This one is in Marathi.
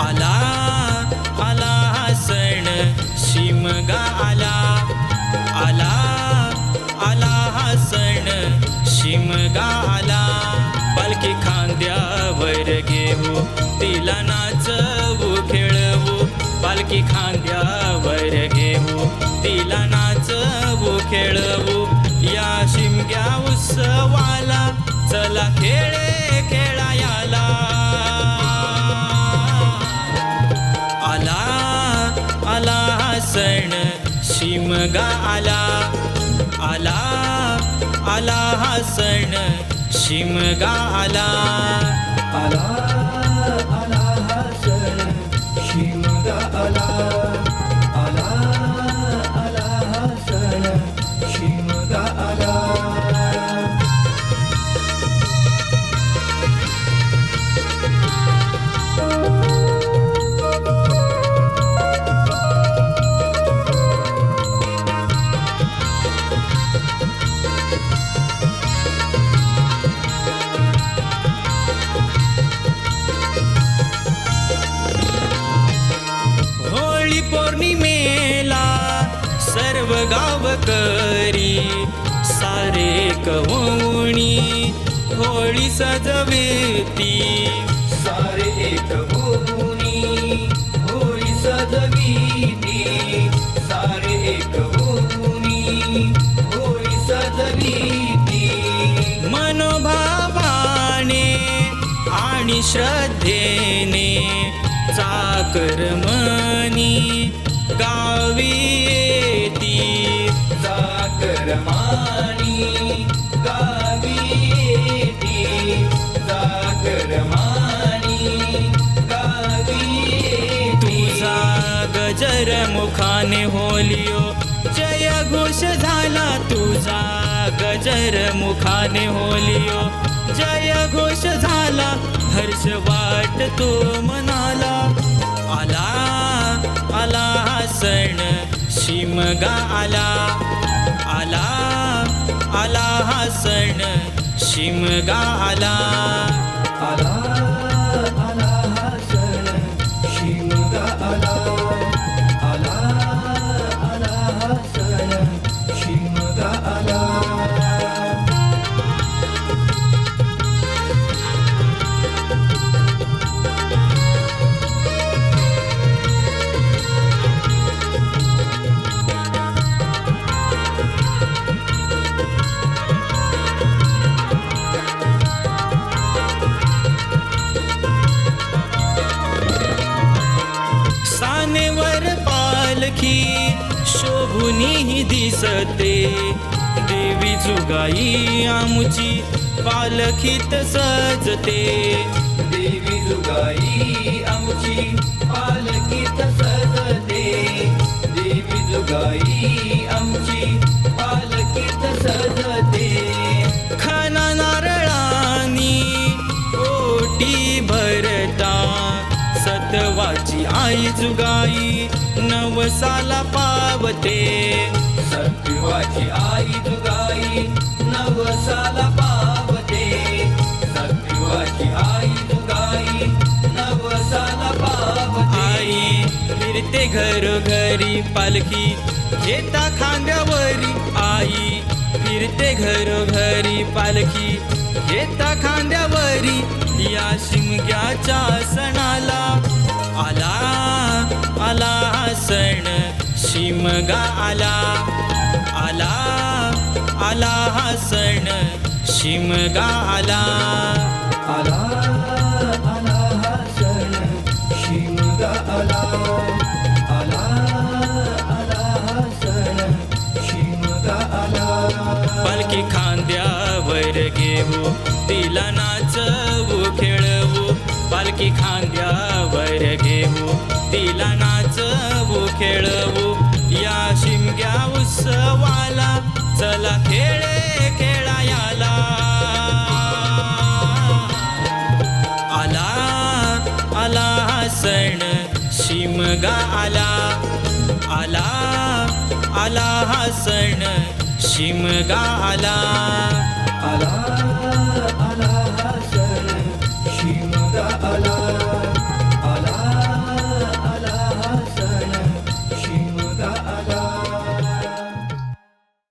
आला आला सण शिमगा आला. आला आला सण शिमगा आला. पालखी खांद्यावर घेऊ तिला नाचवू खेळवू. पालखी खांद्यावर घेऊ तिला नाचवू खेळवू. या शिमग्या उत्सवाला चला खेळे खेळाया शिमगा आला आला आला हा सण. शिमगा आला आला आला हा सण. शिमगा आला. होळी पौर्णिमेला सर्व गावकरी सारे कवणी होळी सजवेती. सारे एक भूमी होळी सजवीती. सारे एक भूमी होळी सजवीती. मनोभावाने आणि श्रद्धेने चाकर गजर मुखाने होलियो. जय घोष झाला तुझा गजर मुखाने होलियो. जय घोष झाला हर्ष वाट तो मनाला. आला आला सण शिमगा आला. आला आला हा सण शिमगा आला. शोभुनी दिसते. देवी जुगाई आमुची पालखीत सजते. देवी जुगाई आमची पाल सतवाची आई जुगाई नवसाला पावते. सत्यवाची आई जुगाई नवसाला पावते. सत्यवाची आई जुगाई नवसाला पावते. आई फिरते घरोघरी पालखी घेता खांद्यावरी. आई फिरते घरोघरी पालखी घेता खांद्यावरी. शिमगा आला आला आला हा सण शिमगा आला आला आला हा सण शिमगा आला आला आला हा सण शिमगा आला पालखी खांद्यावर घेऊ तिला नाचवू खेळवू. पालखी खांद्यावर उत्सवाला चला खेळे खेळायाला आला आला हा सण शिमगा आला. आला आला हा सण शिमगा आला. आला